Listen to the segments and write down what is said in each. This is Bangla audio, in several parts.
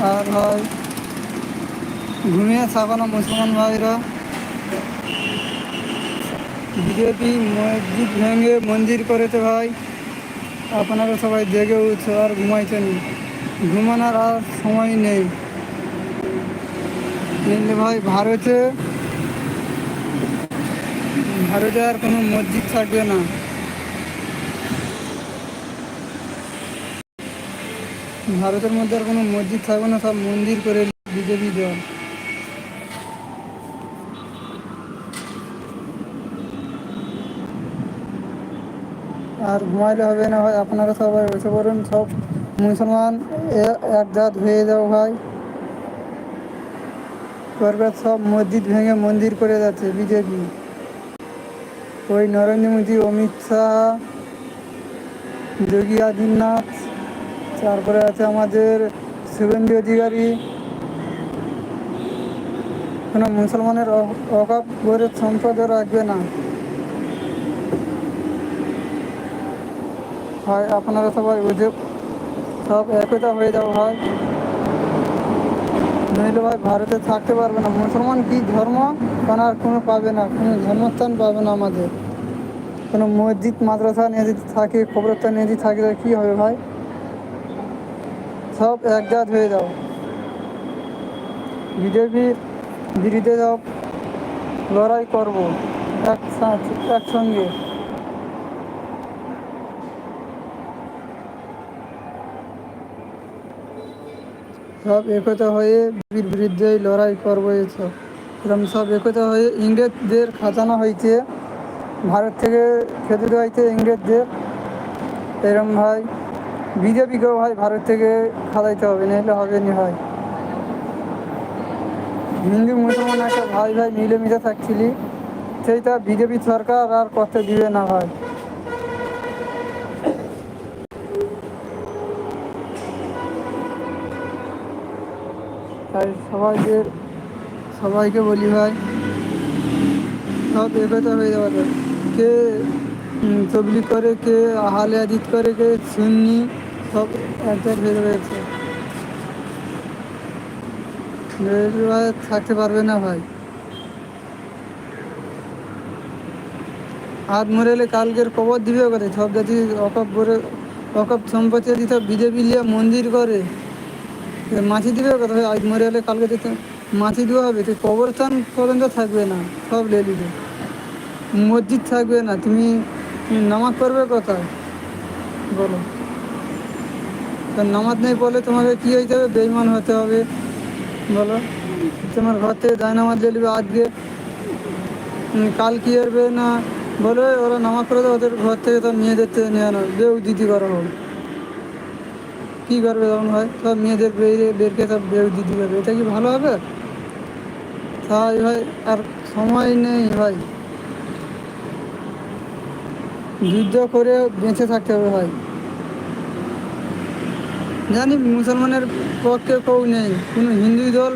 আর হয়। ঘুমিয়ে থাকো না, মুসলমান ভাইরা। বিজেপি মসজিদ ভেঙে মন্দির করেছে ভাই। আপনারা সবাই জেগে উঠছে আর ঘুমাইছেন। ঘুমানোর আর সময় নেই। ভাই ভারতে ভারতে আর কোনো মসজিদ থাকবে না। ভারতের মধ্যে আর কোনো মসজিদ থাকবে না, সব মন্দির করে বিজেপি দল আর ঘুমাইলে হবে না ভাই, আপনারা সবাই বসে পড়ুন, সব মুসলমান এক একজাত হয়ে যাও ভাই। করবে সব মসজিদ ভেঙে মন্দির করে যাচ্ছে বিজেপি। ওই নরেন্দ্র মোদী, অমিত শাহ, যোগী আদিত্যনাথ তারপরে আছে আমাদের শুভেন্দু অধিকারী। কোনো মুসলমানের অভাব করে সম্পদও রাখবে না। হয় আপনারা সবাই বুঝে, সব একতা হয়ে যাও ভাই। নইলে ভাই ভারতে থাকতে পারবে না। মুসলমান কি ধর্ম? কোনো আর কোনো পাবে না। কোনো ধর্মস্থান পাবে না আমাদের। কোনো মসজিদ, মাদ্রাসা নিয়ে যদি থাকে, কবরস্থান নিয়ে যদি থাকে কী হবে ভাই? সব একজাত হয়ে যাও। বিজেপির বিরুদ্ধে সব লড়াই করব একসঙ্গে। সব একতা হয়ে বির বিরুদ্ধে লড়াই করব এসব এরকম সব একতা হয়ে ইংরেজদের খাজানা হয়েছে ভারত থেকে খেতে হয়েছে ইংরেজদের। এরম ভাই বিজেপিকেও ভাই ভারত থেকে খাদাইতে হবে নাহলে হবে নি ভাই হিন্দু মুসলমান একটা ভাই ভাই মিলেমিশে থাকছিলি সেইটা বিজেপি সরকার আর করতে দিবে না ভাই। তাই সবাইকে সবাইকে বলি ভাই সব একতা হয়ে যাবে কে উম, তবলিগ করে কে আহালে আজিত করে কে সুন্নি সব একজাত হয়ে রয়েছে থাকতে পারবে না ভাই। হাত মরেলে কালকের কবর দিবে করে সব যদি অকপ করে অকপ সম্পত্তি সব বিজেপি নিয়ে মন্দির করে। মাছি দিবে কথা আজ মরে এলে কালকে দিতে মাছি দেওয়া হবে। তো কবরস্থান পর্যন্ত থাকবে না। সব লে দিবে মসজিদ থাকবে না। তুমি নামাজ পড়বে কোথায়? বলো। তো নামাজ নেই বলে তোমাকে কী হইতে হবে? বেইমান হতে হবে। বলো। তোমার ঘর থেকে দায় নামাজ নেবে আজকে। কাল কি করবে না? বলে, ওরা নামাজ পড়ে দেবে ওদের ঘর থেকে তো মেয়েদের থেকে নিয়ে আনো। বেউ দিদি করা হবে কী করবে তখন ভাই? সব মেয়েদের বেরিয়ে বেরকে সব বেউ দিদি করবে। এটা কি ভালো হবে? তাই ভাই, আর সময় নেই ভাই। যুদ্ধ করে বেঁচে থাকতে হবে ভাই। জানি মুসলমানের পক্ষে কেউ নেই। কোনো হিন্দু দল,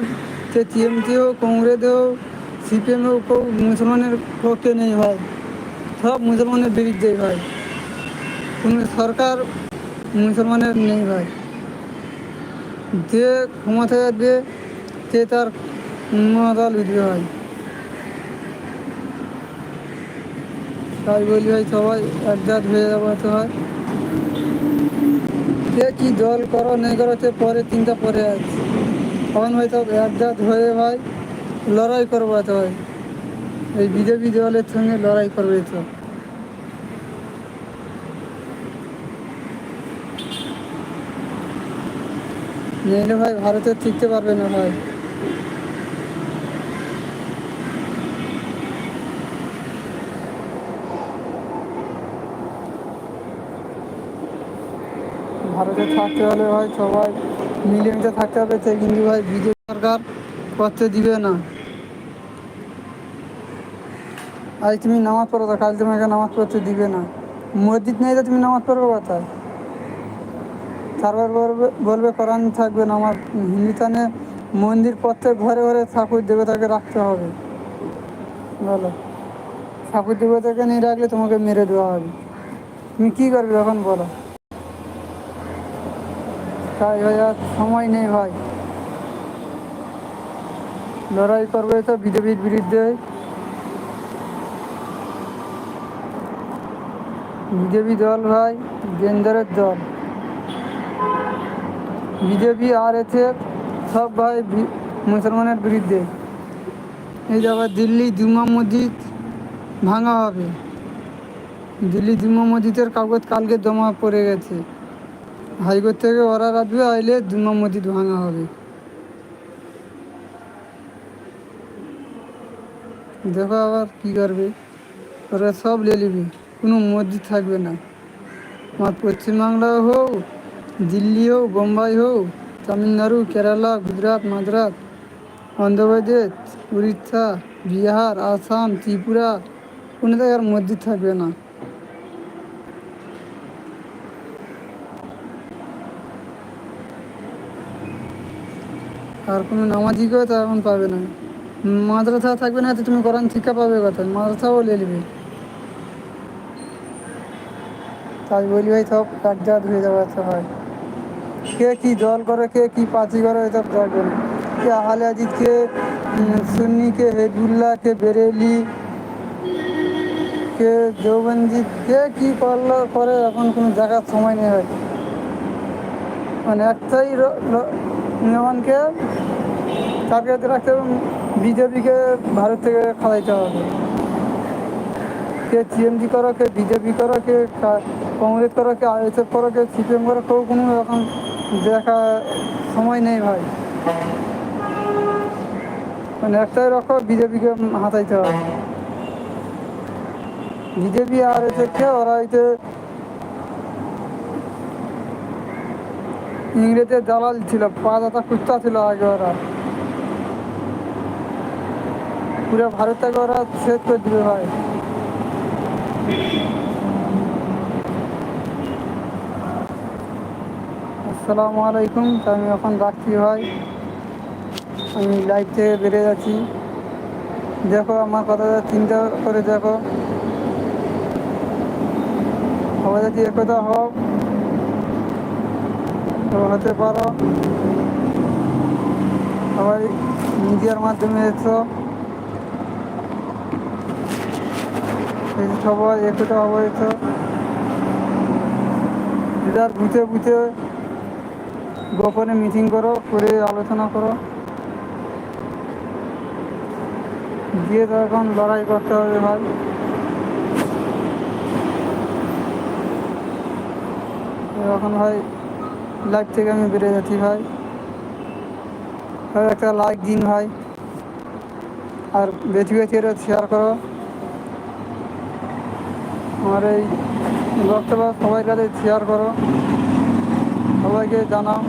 সে টিএমসি হোক, কংগ্রেস হোক সিপিএম হোক, কেউ মুসলমানের পক্ষে নেই ভাই। সব মুসলমানের বিরুদ্ধে ভাই। কোনো সরকার মুসলমানের নেই ভাই। যে ক্ষমতায় আসবে, সে তার মনোদল উঠবে ভাই। তাই বলি ভাই, সবাই একজাত হয়ে যাব হয় কে কি দল করো নেই করো, সে পরে চিন্তা পরে আছে। তখন হয়তো একজাত হয়ে ভাই লড়াই করব তো ভাই। এই বিজেপি দলের সঙ্গে লড়াই করবে তো। নইলে ভাই ভারতে টিকতে পারবে না ভাই। ভারতে থাকতে হলে ভাই সবাই মিলেমিশে থাকতে হবে সে কিন্তু ভাই বিজেপি সরকার করতে দিবে না। আজ তুমি নামাজ পড়ো তো, কাল তোমাকে নামাজ পড়তে দিবে না। মসজিদ নেই তো তুমি নামাজ পড়বে কোথায়? তারপর বলবে বলবে কোরআন থাকবে না আমার হিন্দুস্তানে মন্দির প্রত্যেক ঘরে ঘরে ঠাকুর দেবতাকে রাখতে হবে। বলো, ঠাকুর দেবতাকে নিয়ে রাখলে তোমাকে মেরে দেওয়া হবে। তুমি কী করবে এখন বলো? তাই আর সময় নেই ভাই। লড়াই করবে তো বিজেপির বিরুদ্ধে। বিজেপি দল ভাই ডেঞ্জারের দল। বিজেপি আর এসে সব ভাই মুসলমানের বিরুদ্ধে। এই আবার দিল্লি জুমা মসজিদ ভাঙা হবে। দিল্লি জুমা মসজিদের কাগজ কালকে জমা পড়ে গেছে। হাইকোর্ট থেকে অর্ডার আসবে আইলে জুমা মসজিদ ভাঙা হবে। দেখো আবার কি করবে। ওরা সব নিয়ে নিবি কোনো মসজিদ থাকবে না। আমার পশ্চিমবাংলা হোক, দিল্লি হোক, বোম্বাই হোক, তামিলনাড়ু, কেরালা, গুজরাট, মাদ্রাস, অন্ধ্রপ্রদেশ, উড়িষ্যা, বিহার, আসাম, ত্রিপুরা, কোনো জায়গার মসজিদ থাকবে না। আর কোনো তো এখন পাবে না। মাদ্রাসা থাকবে না, তো তুমি কোরআন শিক্ষা পাবে কোথায়? মাদ্রাসাও নিয়ে নিবে তাই বলি ভাই, সব কাজজাত হয়ে যাবে তো হয় কে কি দল করে, কে কি পার্টি করে এসব দেখবে না। কে আহলে আজিজ কে সুন্নি, কে হেদুল্লাহ কে বেরেলি, কে দেওবন্দি, কে কি করল করে, এখন কোনো দেখার সময় নেই হয় মানে একটাই নিয়মনকে টার্গেট রাখতে হবে, বিজেপিকে ভারত থেকে খাওয়াইতে হবে। কে টিএমজি করো, কে বিজেপি করো, কে কংগ্রেস করো, কে আইএসএফ করো, কে সিপিএম করো, কেউ কোনো এখন দেখা সময় নেই ভাই। মানে একটাই রকম বিজেপিকে হাতাইতে হবে। বিজেপি আর এসেছে ওরা হইতে ইংরেজের দালাল ছিল, পা দাতা কুত্তা ছিল আগে ওরা। পুরো ভারতটাকে ওরা শেষ করে দিবে ভাই। আসসালামু আলাইকুম আমি এখন রাখছি ভাই। আমি লাইভ থেকে বেড়ে যাচ্ছি। দেখো আমার কথা চিন্তা করে দেখো। সবাই যদি একতা হোক হতে পারো। সবাই মিডিয়ার মাধ্যমে এসো। সবাই একতা হব এসো। যার বুঝে বুঝে গোপনে মিটিং করো, করে আলোচনা করো। গিয়ে তো এখন লড়াই করতে হবে ভাই। এখন ভাই লাইভ থেকে আমি বেড়ে যাচ্ছি ভাই। একটা লাইক দিন ভাই। আর বেশি বেশি শেয়ার করো। আমার এই বক্তব্য সবাই কাছে শেয়ার করো। সবাইকে জানাও।